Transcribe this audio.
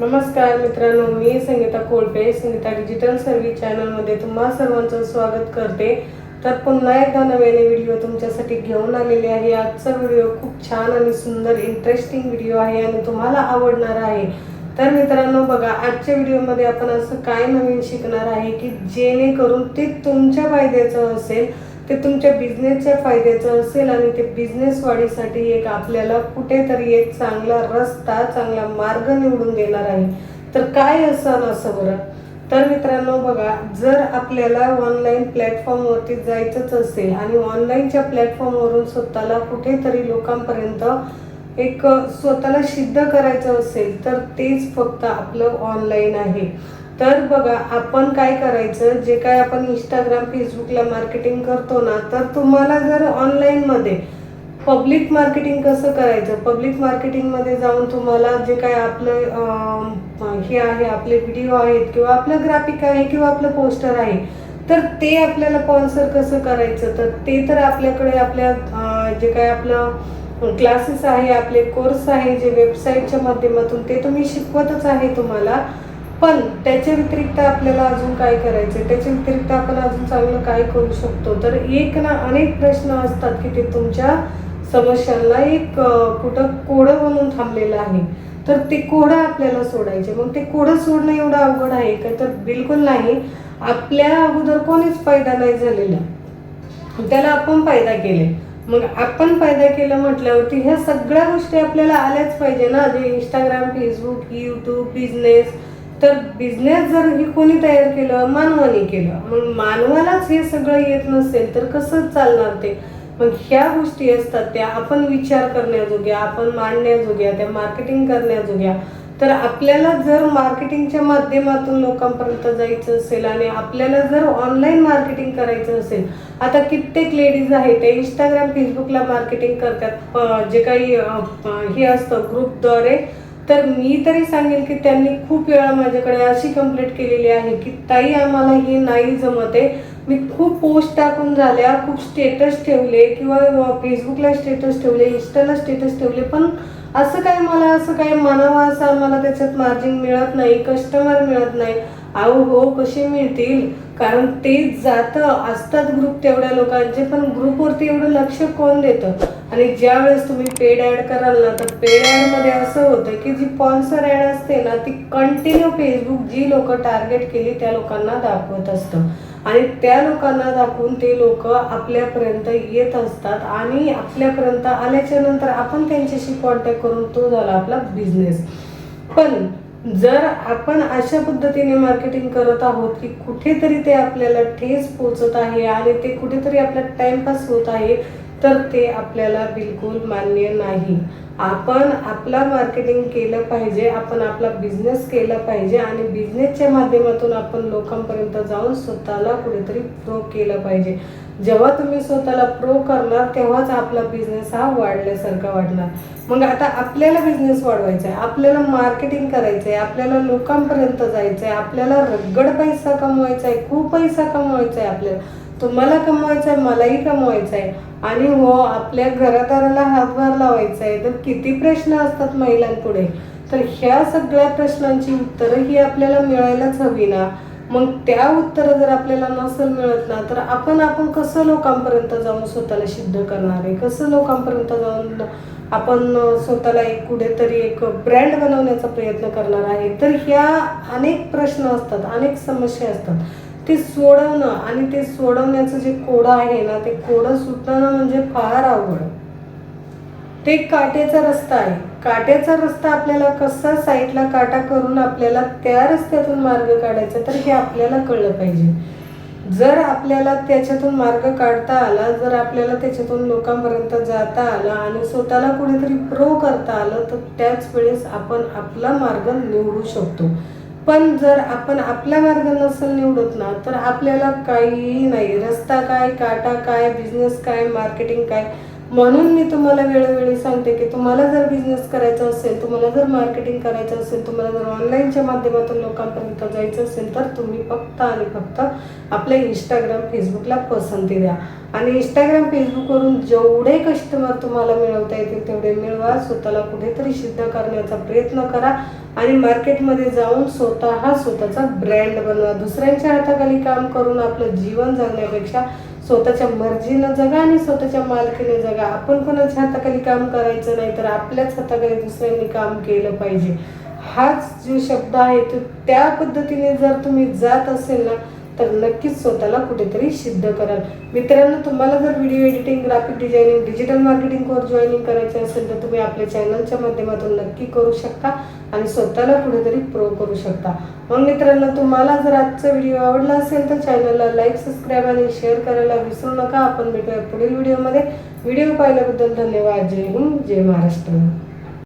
नमस्कार मित्रांनो मी संगीता कोळपे संगीता डिजिटल सर्व्हिस चॅनलमध्ये तुम्हा सर्वांचं स्वागत करते. तर पुन्हा एकदा नव्याने व्हिडिओ तुमच्यासाठी घेऊन आलेले आहे. आजचा व्हिडिओ खूप छान आणि सुंदर इंटरेस्टिंग व्हिडिओ आहे आणि तुम्हाला आवडणार आहे. तर मित्रांनो बघा आजच्या व्हिडिओमध्ये आपण असं काय नवीन शिकणार आहे की जेणेकरून ते तुमच्या फायद्याचं असेल. ते तुमच्या बिझनेसच्या फायद्याचं असेल आणि ते बिझनेस वाढीसाठी एक आपल्याला कुठेतरी एक चांगला रस्ता चांगला मार्ग निवडून देणार आहे. तर काय असं असं बरं? तर मित्रांनो बघा जर आपल्याला ऑनलाईन प्लॅटफॉर्मवरती जायचंच असेल आणि ऑनलाईनच्या प्लॅटफॉर्मवरून स्वतःला कुठेतरी लोकांपर्यंत एक स्वतःला सिद्ध करायचं असेल तर तेच फक्त आपलं ऑनलाईन आहे. तर बघा आपण काय करायचं? जे काय आपण इंस्टाग्राम फेसबुकला मार्केटिंग करतो ना तर तुम्हाला जर ऑनलाईनमध्ये पब्लिक मार्केटिंग कसं करायचं? पब्लिक मार्केटिंगमध्ये जाऊन तुम्हाला जे काय आपलं हे आहे आपले व्हिडिओ आहेत किंवा आपलं ग्राफिक आहे किंवा आपलं पोस्टर आहे तर ते आपल्याला स्पॉन्सर कसं करायचं? तर ते तर आपल्याकडे आपल्या जे काय आपलं क्लासेस आहे आपले कोर्स आहे जे वेबसाईटच्या माध्यमातून ते तुम्ही शिकवतच आहे तुम्हाला. पण त्याच्या व्यतिरिक्त आपल्याला अजून काय करायचं त्याच्या व्यतिरिक्त आपण अजून चांगलं काय करू शकतो? तर एक ना अनेक प्रश्न असतात की ते तुमच्या समस्यांना एक कुठं कोडं म्हणून थांबलेलं आहे. तर ते कोडं आपल्याला सोडायचे. मग ते कोडं सोडणं एवढं अवघड आहे का? तर बिलकुल नाही. आपल्या अगोदर कोणीच फायदा नाही झालेला. त्याला आपण फायदा केले. मग आपण फायदा केला म्हटल्यावरती ह्या सगळ्या गोष्टी आपल्याला आल्याच पाहिजे ना? जे इंस्टाग्राम फेसबुक यूट्यूब बिझनेस तर बिझनेस जर हे कोणी तयार केलं मानवाने केलं मग मानवालाच हे सगळं येत नसेल तर कसं चालणार ते? मग ह्या गोष्टी असतात त्या आपण विचार करण्याजोग्या आपण मांडण्याजोग्या त्या मार्केटिंग करण्याजोग्या. तर आपल्याला जर मार्केटिंगच्या माध्यमातून लोकांपर्यंत जायचं असेल आणि आपल्याला जर ऑनलाईन मार्केटिंग करायचं असेल आता कित्येक लेडीज आहेत ते इंस्टाग्राम फेसबुकला मार्केटिंग करतात. जे काही हे असतं ग्रुपद्वारे तर मी तरी सांगेन की त्यांनी खूप वेळा माझ्याकडे अशी कंप्लेंट केलेली आहे की ताई आम्हाला हे नाही जमत आहे. मी खूप पोस्ट टाकून झाल्या खूप स्टेटस ठेवले किंवा फेसबुकला स्टेटस ठेवले इंस्टाला स्टेटस ठेवले पण असं काय मला असं काय म्हणावं असं आम्हाला त्याच्यात मार्जिन मिळत नाही कस्टमर मिळत नाही. अहो हो कसे मिळतील? कारण ते जातं असतात ग्रुप तेवढ्या लोकांचे पण ग्रुपवरती एवढं लक्ष कोण देतं? आणि ज्या वेळेस तुम्ही पेड ॲड कराल ना तर पेड ॲडमध्ये असं होतं की जी स्पॉन्सर ॲड असते ना ती कंटिन्यू फेसबुक जी लोक टार्गेट केली त्या लोकांना दाखवत असतं. आणि त्या लोकांना दाखवून ते लोक आपल्यापर्यंत येत असतात आणि आपल्यापर्यंत आल्याच्यानंतर आपण त्यांच्याशी कॉन्टॅक्ट करून तो झाला आपला बिझनेस पण जर आपण अशा पद्धतीने मार्केटिंग करत आहोत की कुठेतरी ते आपल्याला ठेस पोचत आहे आणि ते कुठेतरी आपला टाइमपास होत आहे तर ते आपल्याला बिलकुल मान्य नाही. आपण आपला मार्केटिंग केलं पाहिजे आपण आपला बिझनेस केला पाहिजे आणि बिझनेसच्या माध्यमातून आपण लोकांपर्यंत जाऊन स्वतःला कुठेतरी प्रो केलं पाहिजे. जेव्हा तुम्ही स्वतःला प्रो करणार तेव्हाच आपला बिझनेस हा वाढल्यासारखा वाढणार मग आता आपल्याला बिझनेस वाढवायचा आहे आपल्याला मार्केटिंग करायचं आहे आपल्याला लोकांपर्यंत जायचं आहे आपल्याला रगड पैसा कमवायचा आहे खूप पैसा कमवायचा आहे आपल्याला. तुम्हाला कमवायचं आहे मलाही कमवायचं आहे आणि हो आपल्या घरादाराला हातभार लावायचा आहे तर किती प्रश्न असतात महिलांपुढे. तर ह्या सगळ्या प्रश्नांची उत्तरं ही आपल्याला मिळायलाच हवी ना. मग त्या उत्तरं जर आपल्याला नसेल मिळत ना तर आपण आपण कसं लोकांपर्यंत जाऊन स्वतःला सिद्ध करणार आहे? कसं लोकांपर्यंत जाऊन आपण स्वतःला एक कुठेतरी एक ब्रँड बनवण्याचा प्रयत्न करणार आहे? तर ह्या अनेक प्रश्न असतात अनेक समस्या असतात. ते सोडवणं आणि ते सोडवण्याचं जे कोडं आहे ना ते कोडं सुटणं म्हणजे फार अवघड. ते काट्याचा रस्ता आहे. काट्याचा रस्ता आपल्याला कसा साईडला काटा करून आपल्याला त्या रस्त्यातून मार्ग काढायचा तर हे आपल्याला कळलं पाहिजे. जर आपल्याला त्याच्यातून मार्ग काढता आला जर आपल्याला त्याच्यातून लोकांपर्यंत जाता आला आणि स्वतःला कुठेतरी प्रो करता आलं तर त्याच वेळेस आपण आपला मार्ग निवडू शकतो. पण जर आपण आपला मार्ग नसेल निवडत ना तर आपल्याला काहीही नाही. रस्ता काय काटा काय बिझनेस काय मार्केटिंग काय म्हणून मी तुम्हाला वेळोवेळी सांगते की तुम्हाला जर बिझनेस करायचा असेल तुम्हाला जर मार्केटिंग करायचं असेल तुम्हाला जर ऑनलाईनच्या माध्यमातून लोकांपर्यंत जायचं असेल तर तुम्ही फक्त आणि फक्त आपल्या इंस्टाग्राम फेसबुकला पसंती द्या. आणि इंस्टाग्राम फेसबुकवरून जेवढे कस्टमर तुम्हाला मिळवता येतील तेवढे मिळवा. स्वतःला कुठेतरी सिद्ध करण्याचा प्रयत्न करा. आणि मार्केटमध्ये जाऊन स्वतः स्वतःचा ब्रँड बनवा. दुसऱ्यांच्या हाताखाली काम करून आपलं जीवन जगण्यापेक्षा स्वतःच्या मर्जीनं जगा आणि स्वतःच्या मालकीने जगा. आपण कोणाच्या हाताखाली काम करायचं नाही तर आपल्याच हाताखाली दुसऱ्यांनी काम केलं पाहिजे. हाच जो शब्द आहे तो त्या पद्धतीने जर तुम्ही जात असेल ना तर नक्कीच स्वतःला कुठेतरी सिद्ध कराल. मित्रांनो तुम्हाला जर video editing graphic designing digital marketing course joining करायचे असेल तर तुम्ही आपल्या चॅनलच्या माध्यमातून नक्की करू शकता आणि स्वतःला कुठेतरी प्रो करू शकता. मग मित्रांनो तुम्हाला जर आजचा व्हिडिओ आवडला असेल तर चॅनलला लाईक सबस्क्राईब आणि शेअर करायला विसरू नका. आपण भेटूया पुढील व्हिडिओमध्ये व्हिडिओ पाहिल्याबद्दल धन्यवाद. जय हिंद जय महाराष्ट्र.